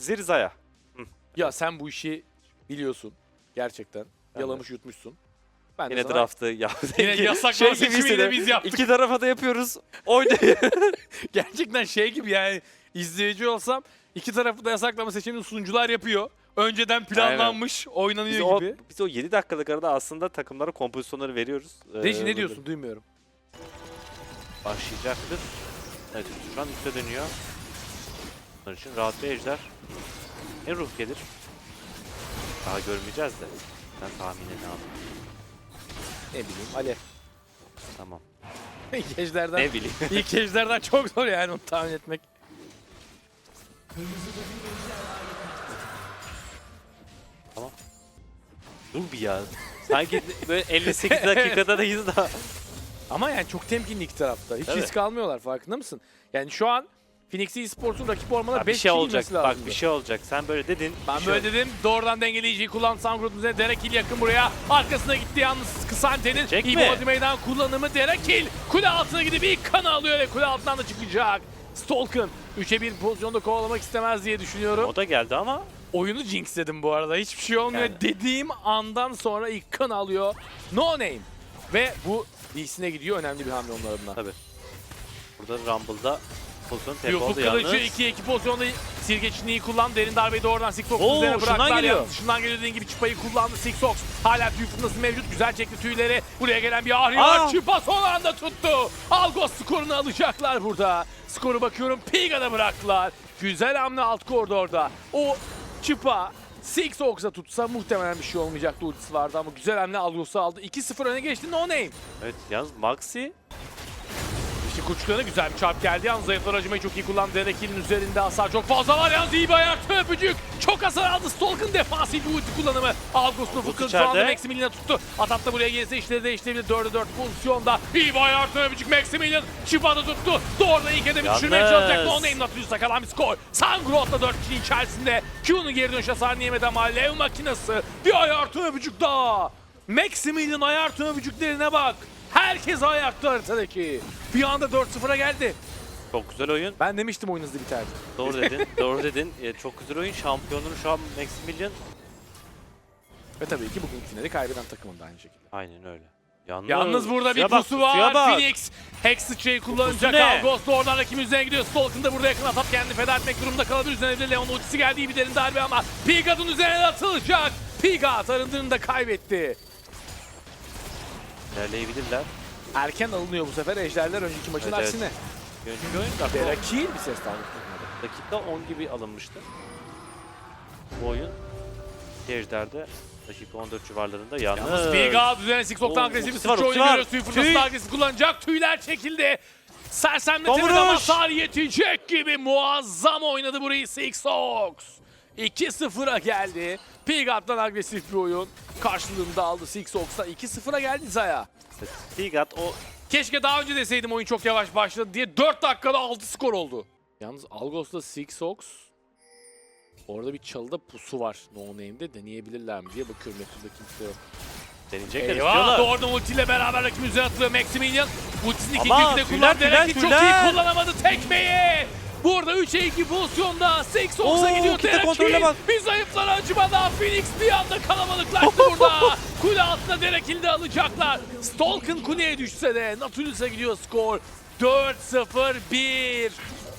Zirza'ya. Ya sen bu işi biliyorsun. Gerçekten. Ben Yalamış yutmuşsun. Ben de Yine sana- draftı ya. Yine yasaklama Şey gibi seçimiyle hissediyorum. biz yaptık. İki tarafa da yapıyoruz. Oynayın. Gerçekten şey gibi yani izleyici olsam iki tarafı da yasaklama seçimini sunucular yapıyor. Önceden planlanmış, biz, oynanıyor o, gibi. biz o 7 dakikalık arada aslında takımlara kompozisyonları veriyoruz. Ee, Reji ne diyorsun? Duymuyorum. Başlayacaktır. Evet şu an üste dönüyor. Bunlar için rahat bir ejder. Ne ruh gelir? Daha görmeyeceğiz de. Ben tahmini ne yapayım? Ne bileyim Alev. Tamam. İlk ejderden, Ne bileyim. ilk ejderden çok zor yani onu tahmin etmek. Dur bir ya. Sanki böyle 58 dakikadayız da. Ama yani çok temkinli iki tarafta. Hiç Tabii. risk almıyorlar farkında mısın? Yani şu an Phoenix Esports'un rakip Ya 5 bir şey olacak. Bak bir şey olacak. Sen böyle dedin. Ben şey böyle dedim. Doğrudan dengeleyiciyi kullan Samgrut'un üzerine Derekil yakın buraya. Arkasına gitti yalnız Kısante'nin. Mi? İbo meydan kullanımı Derekil. Kule altına gidip ilk kanı alıyor ve kule altından da çıkacak. Stalken 3'e 1 pozisyonda kovalamak istemez diye düşünüyorum. O da geldi ama Oyunu jinxledim bu arada. Hiçbir şey olmuyor. Yani. Dediğim andan sonra ilk kan alıyor. No name. Ve bu DC'ne gidiyor. Önemli bir hamle onun adına. tabii. Burada Rumble'da pozisyon tek Yufuk oldu kılıcı yalnız. 2-2 pozisyonda Sirgeç'ini iyi kullandı. Derin darbeyi doğrudan Sixfox'un Oo, üzerine şundan bıraktılar. geliyor. Yalnız Şundan geliyor dediğin gibi çıpayı kullandı Sixfox. Hala Yufuk'un mevcut. Güzel çekti tüyleri. Buraya gelen bir Ahri var. Çıpa son anda tuttu. Algos skorunu alacaklar burada. Skoru bakıyorum Piga'da bıraktılar. Güzel hamle alt koridorda. O çıpa Six Ox'a tutsa muhtemelen bir şey olmayacaktı ultisi vardı ama güzel hamle Algos'u aldı. 2-0 öne geçti no name. Evet yalnız Maxi İşte Kuçlarına güzel bir çarp geldi. Yalnız zayıflar acımayı çok iyi kullandı. Derekil'in üzerinde hasar çok fazla var. Yalnız iyi bir ayakta öpücük. Çok hasar aldı. Stalk'ın defansif bir ulti kullanımı. August'un fıkır şu anda içeride. Maximilian'a tuttu. Atat da buraya gelirse işleri değiştirebilir. 4'e 4 pozisyonda. İyi bir ayakta öpücük Maximilian. Şifada tuttu. Doğrudan ilk hedefi düşürmeye çalışacak. No name Nautilus'a kalan bir skor. Sangrot'la 4 kişinin içerisinde. Q'nun geri dönüş hasarını yemedi ama Lev makinası. Bir ayartı öpücük daha. Maximilian ayartı öpücüklerine bak. Herkes ayakta haritadaki. Bir anda 4-0'a geldi. çok güzel oyun. Ben demiştim oyun hızlı biterdi. Doğru dedin. doğru dedin. Ee, çok güzel oyun. Şampiyonluğunu şu an Maximilian. Ve tabii ki bugün finali kaybeden takımın da aynı şekilde. Aynen öyle. Yalnız, Yalnız burada bir suya bak, pusu suya var. bak. Phoenix Hex sıçrayı kullanacak. ne? Algos da oradan rakibin üzerine gidiyor. Stalk'ın da burada yakın atıp kendini feda etmek durumunda kalabilir. Üzerine bir de Leon ultisi bir derin darbe ama Pigat'ın üzerine de atılacak. Pigat arındığını da kaybetti. İlerleyebilirler. Erken alınıyor bu sefer Ejderler önceki maçın Evet, evet. aksine. Önceki oyun dakika, Derakil bir ses daldı. dakika 10 gibi alınmıştı. Bu oyun Ejder'de dakika 14 civarlarında yalnız. Yalnız üzerine Sixlock'tan Oo, agresif bir ultisi var, sıçra ultisi oyunu var. görüyoruz. Tüy Tüy. da agresif kullanacak. Tüyler çekildi. Sersemletemedi Vuruş. ama hasar yetecek gibi muazzam oynadı burayı Sixlox. 2-0'a geldi. Pigat'tan agresif bir oyun. Karşılığında aldı Sixlox'ta. 2-0'a geldi Zaya. Pigat o Keşke daha önce deseydim oyun çok yavaş başladı diye 4 dakikada 6 skor oldu. Yalnız Algos'ta Sixox Orada bir çalıda pusu var No Name'de deneyebilirler mi diye bakıyorum yakında kimse yok. deneyecekler Eyvah istiyorlar. doğrudan ultiyle beraber rakibin üzerine atılıyor Maximilian. Ultisini ikinci tüyler, kullandı. Derekil çok iyi kullanamadı tekmeyi. Burada 3'e 2 pozisyonda Six Oo, Ox'a gidiyor bak. Bir zayıflar acımadan Phoenix bir anda kalabalıklaştı burada. Kule altında Derekil'i de alacaklar. Stalk'ın kuleye düşse de Natulus'a gidiyor skor. 4-0-1.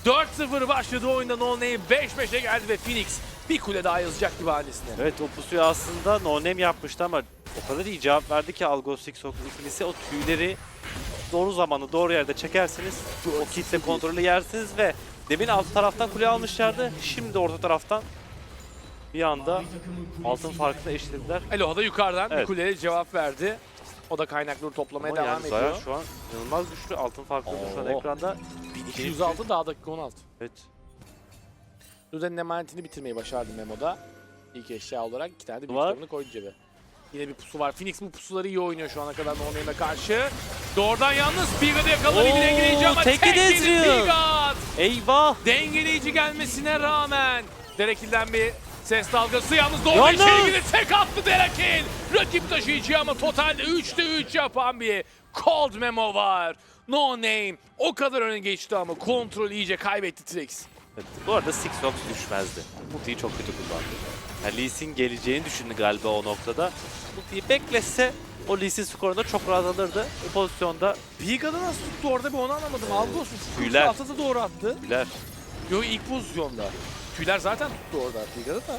4-0 başladı oyunda No Name 5-5'e geldi ve Phoenix bir kule daha yazacak gibi hanesine. Evet o pusuyu aslında no name yapmıştı ama o kadar iyi cevap verdi ki Algos Sixox ikilisi o tüyleri doğru zamanı doğru yerde çekersiniz. O kitle kontrolü yersiniz ve demin alt taraftan kule almışlardı. Şimdi orta taraftan bir anda altın farkını eşitlediler. Eloha da yukarıdan bir Evet. kuleye cevap verdi. O da kaynakları toplamaya Ama devam yani ediyor. Zaya şu an inanılmaz güçlü. Altın farkları şu an ekranda. 1206 daha dakika 16. Evet. Luden'in emanetini bitirmeyi başardı Memo'da. İlk eşya olarak iki tane de büyük koydu cebe. Yine bir pusu var. Phoenix bu pusuları iyi oynuyor şu ana kadar No Name'e karşı. Doğrudan yalnız Pigat'ı yakaladı bir dengeleyici ama tek yedi. Pigat. Eyvah! Dengeleyici gelmesine rağmen Derekil'den bir ses dalgası yalnız doğru Yalnız! içeri girdi tek attı Derekil. Rakip taşıyıcı ama totalde 3'te 3 yapan bir Cold Memo var. No Name o kadar öne geçti ama kontrolü iyice kaybetti Trix. Evet, bu arada Sixox düşmezdi. Ultiyi çok kötü kullandı. Yani Lee Sin geleceğini düşündü galiba o noktada. Ultiyi beklese o Lee Sin skorunda çok rahat alırdı. O pozisyonda Viga'da nasıl tuttu orada bir onu anlamadım. Algos Tüyler. Atası doğru attı. Güler. Yo ilk pozisyonda. Tüyler zaten tuttu orada Viga'da da.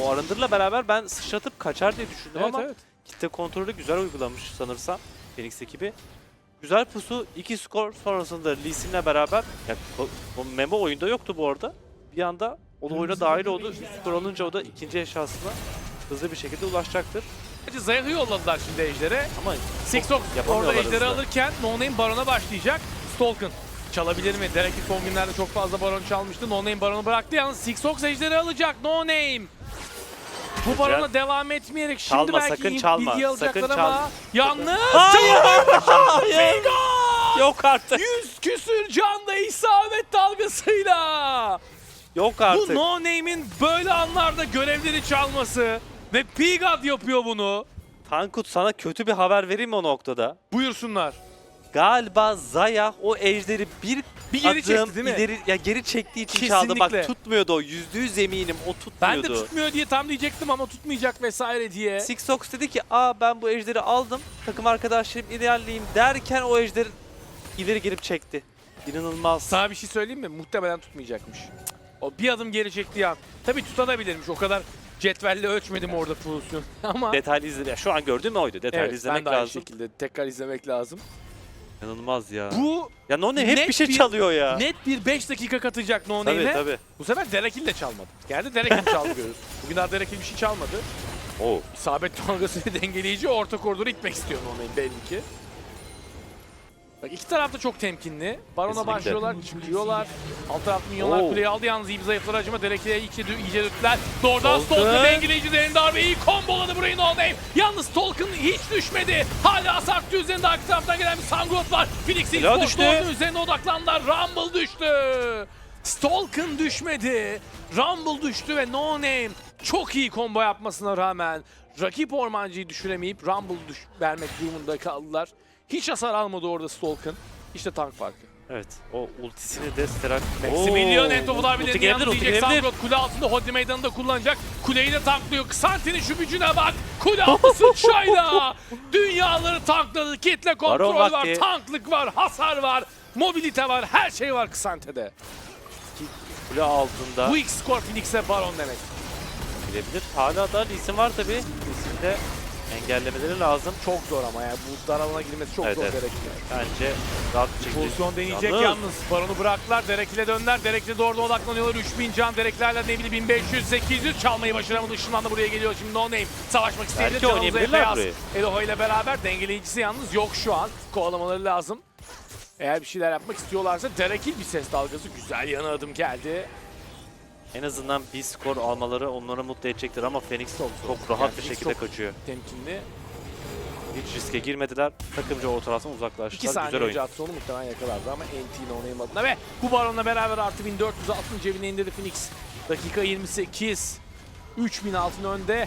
O arındırla beraber ben sıçratıp kaçar diye düşündüm Evet ama evet. kitle kontrolü güzel uygulamış sanırsam Phoenix ekibi. Güzel pusu, iki skor sonrasında Lee Sin'le beraber, ya, o, o Memo oyunda yoktu bu arada. Bir anda o da oyuna dahil oldu. Üç skor alınca o da ikinci eşyasına hızlı bir şekilde ulaşacaktır. Sadece Zayah'ı yolladılar şimdi Ejder'e. Ama Sixox orada Ejder'i alırken No Name Baron'a başlayacak. Stalken çalabilir mi? Derek'i son günlerde çok fazla Baron çalmıştı. No Name Baron'u bıraktı. Yalnız Sixox Ejder'i alacak. No Name. Bu Baron'a devam etmeyerek şimdi Çalma, belki sakın çalma, bilgi alacaklar sakın ama çalma. yalnız Hayır! Yok artık. Yüz küsür canda isabet dalgasıyla. Yok Bu artık. No Name'in böyle anlarda görevleri çalması ve Pigad yapıyor bunu. Tankut sana kötü bir haber vereyim mi o noktada? Buyursunlar. Galiba Zaya o ejderi bir, Bir geri adım çekti değil mi? ileri ya geri çektiği için çaldı. Kesinlikle. Bak tutmuyordu o. Yüzde yüz eminim o Ben de tutmuyor diye tam diyecektim ama tutmayacak vesaire diye. Sixox dedi ki aa ben bu ejderi aldım. Takım arkadaşlarım ilerleyeyim derken o ejder ileri girip çekti. İnanılmaz. Sana bir şey söyleyeyim mi? Muhtemelen tutmayacakmış. O bir adım geri çektiği an. Tabii tutanabilirmiş. O kadar cetvelle ölçmedim orada pozisyonu. ama Detaylı izle. ya Şu an gördüğüm oydu. Detaylı evet, izlemek ben de aynı lazım. şekilde tekrar izlemek lazım. İnanılmaz ya. Bu ya None hep net bir şey çalıyor ya. net bir 5 dakika katacak No tabii Name'e. tabii. Bu sefer Derekil de çalmadı. Geldi Derekil çaldı görüyoruz. Bugün daha Derekil bir şey çalmadı. Oo. İsabet dalgasını dengeleyici orta koridoru itmek istiyor No Name belli ki. Bak iki taraf da çok temkinli. Baron'a Kesinlikle. başlıyorlar, çıkıyorlar. Alt taraf minyonlar Oo. kuleyi aldı yalnız iyi bir zayıflar acıma. Derekil'e iyice, iyice döktüler. Doğrudan Stalker. Stalker dengeleyici derin darbeyi komboladı burayı No Name. Yalnız Stalker hiç düşmedi. Hala hasar üzerinde arka taraftan gelen bir Sangrot var. Phoenix Esports düştü. Üzerine odaklandılar. Rumble düştü. Stalken düşmedi. Rumble düştü ve No Name çok iyi combo yapmasına rağmen rakip ormancıyı düşüremeyip Rumble düş vermek durumunda kaldılar. Hiç hasar almadı orada Stalken. İşte tank farkı. Evet. O ultisini de Sterak. Maximilian Entofular Ulti bile ulti diyecek. Sangrot kule altında Hodri meydanında kullanacak. Kuleyi de tanklıyor. Ksanti'nin şu gücüne bak. Kule altı sıçrayla dünyaları tankladı. Kitle kontrol var, vakti. tanklık var, hasar var, mobilite var, her şey var Ksante'de. Kule altında Bu skor Phoenix'e Baron demek. gidebilir. Hala da isim var tabii. İsim de engellemeleri lazım. Çok zor ama yani bu dar alana girmesi çok Evet, zor evet. gerekiyor. Bence rahat bir şekilde. Pozisyon deneyecek Yalnız- yalnız. Baron'u bıraktılar. Derek'le döndüler. Derek'le doğru odaklanıyorlar. 3000 can. Derek'lerle ne bileyim 1500, 800 çalmayı başaramadı. Işınlan da buraya geliyor. Şimdi No Name savaşmak isteyebilir. Belki oynayabilirler burayı. Eloho ile beraber dengeleyicisi yalnız yok şu an. Kovalamaları lazım. Eğer bir şeyler yapmak istiyorlarsa Derek'il bir ses dalgası. Güzel yana adım geldi. En azından bir skor almaları onları mutlu edecektir ama Phoenix çok, rahat Yani bir Phoenix şekilde çok- kaçıyor. Temkinli. Hiç riske girmediler. Takımca o taraftan 2 uzaklaştılar. saniye Güzel oyun. önce muhtemelen yakalardı ama NT'nin oynayım adına ve bu baronla beraber artı 1400 altın cebine indirdi Phoenix. Dakika 28. 3000 altın önde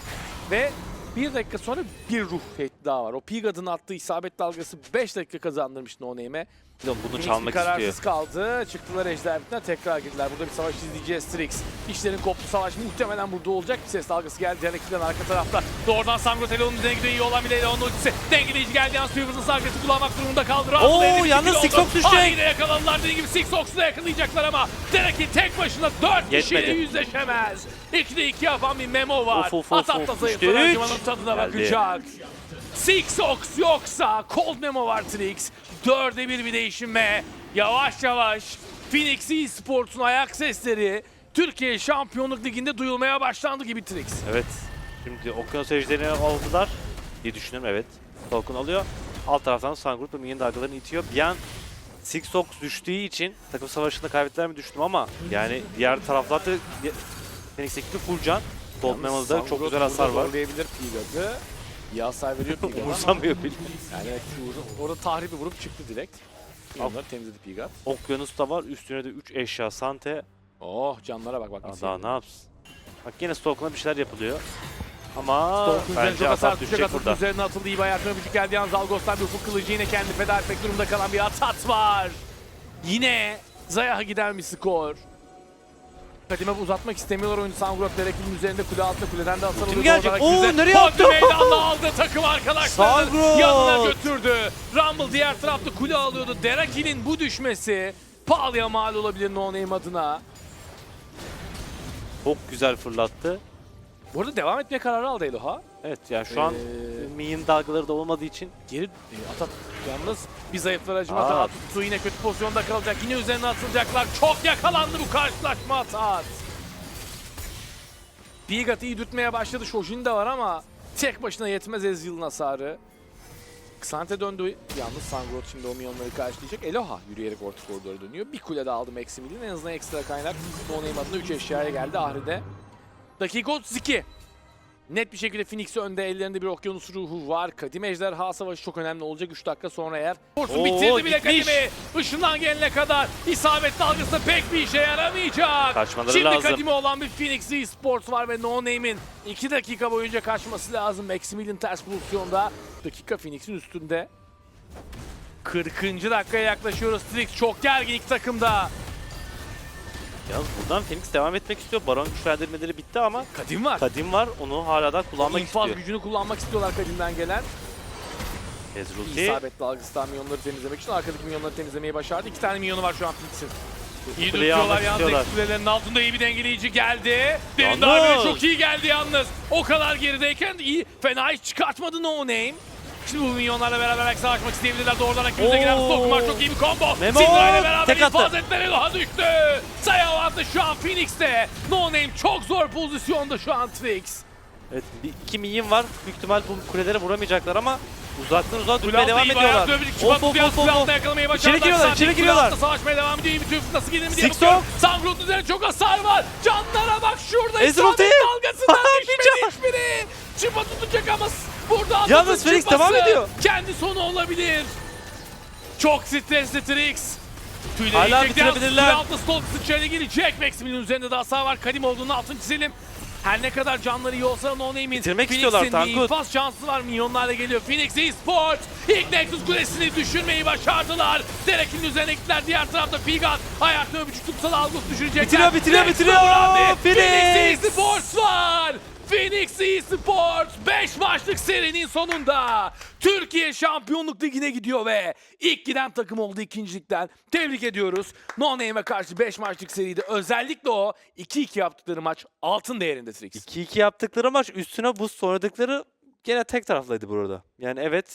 ve bir dakika sonra bir ruh fethi daha var. O Pigad'ın attığı isabet dalgası 5 dakika kazandırmış No Name'e. Bunu Phoenix çalmak bir kararsız istiyor. kaldı. Çıktılar ejder bitine tekrar girdiler. Burada bir savaş izleyeceğiz Strix. İşlerin koptu savaş muhtemelen burada olacak. Bir ses dalgası geldi. Denekli'den arka tarafta. Doğrudan Sangrot Elon'un üzerine gidiyor. İyi olan bile Elon'un ultisi. Dengeleyici geldi. Yalnız Fevers'ın sargısı kullanmak durumunda kaldı. Rahat Oo, bir yalnız oldu. Sixox düşecek. Aa, yine yakaladılar. Dediğim gibi Sixox'u da yakalayacaklar ama Denekli tek başına 4 kişiyle Yetmedi. yüzleşemez. 2'de 2 yapan bir memo var. Of, of, of, Atak da of. zayıf. Üçte üç. Harcamanın tadına Geldi. bakacak. Sixox yoksa Cold Memo var Trix. Dörde bir bir değişim ve yavaş yavaş Phoenix Esports'un ayak sesleri Türkiye Şampiyonluk Ligi'nde duyulmaya başlandı gibi Trix. Evet. Şimdi Okyanus ejderini aldılar diye düşünüyorum. Evet. Falcon alıyor. Alt taraftan Sangurt ve Minion dalgalarını itiyor. Bir an Sixox düştüğü için takım savaşında kaybettiler mi düşündüm ama yani diğer taraflarda Phoenix ekibi full can. Gold Memo'da çok güzel hasar var. Zorlayabilir Piga'dı. İyi hasar veriyor Piga ama Umursamıyor bile. yani evet, orada, orada tahribi vurup çıktı direkt. Onları temizledi Piga. Okyanus da var. Üstüne de 3 eşya Sante. Oh canlara bak bak. Aa, nasıl daha yanıyor. ne yapsın? Bak yine Stalk'la bir şeyler yapılıyor. Ama Stalk'un üzerine bence çok hasar düşecek atıldı burada. üzerine atıldı iyi bir ayaklarına müzik geldi yalnız Algos'tan bir ufuk kılıcı yine kendi feda etmek durumunda kalan bir atat var. Yine Zayah'a giden bir skor. Kadime uzatmak istemiyorlar oyunu. Sangurot Derek'in üzerinde kule altında kuleden de hasar Ultim alıyordu. gelecek. Oo, nereye attı? meydanla aldı takım arkadaşlarının yanına götürdü. Rumble diğer tarafta kule alıyordu. Deraki'nin bu düşmesi pahalıya mal olabilir No Name adına. Çok güzel fırlattı. Bu arada devam etmeye kararı aldı Eloha. Evet yani şu an Ee, Minion dalgaları da olmadığı için Geri e, atat yalnız bir zayıflar acımat Aa. Tuttu yine kötü pozisyonda kalacak. Yine üzerine atılacaklar. Çok yakalandı bu karşılaşma Atat. Bigat iyi dürtmeye başladı. Shojin de var ama tek başına yetmez Ezreal'ın hasarı. Xante döndü. Yalnız Sangrot şimdi o milyonları karşılayacak. Eloha yürüyerek orta koridora dönüyor. Bir kule de aldı Maximilian. En azından ekstra kaynak. No Name adına 3 eşyaya geldi Ahri'de. Dakika 32. Net bir şekilde Phoenix önde. Ellerinde bir okyanus ruhu var. Kadim Ejderha Savaşı çok önemli olacak 3 dakika sonra eğer. Forsun Oo, bitirdi bile gitmiş. Kadim'i. Işından gelene kadar isabet dalgası pek bir işe yaramayacak. Kaçmaları Şimdi lazım. Kadim'i olan bir Phoenix Esports var ve No Name'in 2 dakika boyunca kaçması lazım. Maximilian ters pozisyonda. Dakika Phoenix'in üstünde. 40. dakikaya yaklaşıyoruz. Strix çok gergin ilk takımda. Yalnız buradan Phoenix devam etmek istiyor. Baron güçlendirmeleri bitti ama Kadim var. Kadim var. Onu hala da kullanmak İnfaz istiyor. gücünü kullanmak istiyorlar Kadim'den gelen. Ezreal İsabet dalgısından milyonları temizlemek için arkadaki milyonları temizlemeyi başardı. İki tane milyonu var şu an Phoenix'in. İyi Kuleyi tutuyorlar almak yalnız istiyorlar. kulelerin altında iyi bir dengeleyici geldi. Derin Yalnız. darbe çok iyi geldi yalnız. O kadar gerideyken iyi fena hiç çıkartmadı No Name. Şimdi bu milyonlarla beraber belki savaşmak isteyebilirler. Doğrudan rakibimize giren Oo. Stockman çok iyi bir combo. Memo, ile beraber infaz ettiler. Eloha düştü. Sayı avantajı şu an Phoenix'te. No Name çok zor pozisyonda şu an Trix. Evet, bir, iki minyon var. Büyük ihtimal bu kulelere vuramayacaklar ama uzaktan uzağa durmaya devam ediyorlar. Of of of of. başardılar. giriyorlar, içeri giriyorlar. savaşmaya devam ediyor. İyi bir nasıl gelir mi diye bakıyorum. Sangrut üzerine çok hasar var. Canlara bak şurada. Değil. dalgasından düşmedi hiçbiri. Çıpa tutacak ama burada Yalnız Felix devam ediyor. Kendi sonu olabilir. Çok stresli Trix. Tüyleri Hala bitirebilirler. Altı Stalk sıçrayla gelecek. Maxim'in üzerinde de hasar var. Kadim olduğunu altın çizelim. Her ne kadar canları iyi olsa No Name'in Bitirmek istiyorlar Tankut. infaz şansı var. Milyonlarla geliyor. Phoenix Esports ilk Nexus kulesini düşürmeyi başardılar. Derek'in üzerine gittiler. Diğer tarafta Pigat ayakta öpücük tutsa da Algus düşürecekler. Bitiriyor, bitiriyor, Nexus'a bitiriyor. Phoenix! Phoenix Esports var. Phoenix Esports 5 maçlık serinin sonunda Türkiye Şampiyonluk Ligi'ne gidiyor ve ilk giden takım oldu ikincilikten. Tebrik ediyoruz. No Name'e karşı 5 maçlık seride özellikle o 2-2 yaptıkları maç altın değerinde Trix. 2-2 yaptıkları maç üstüne boost oynadıkları gene tek taraflıydı burada. Yani evet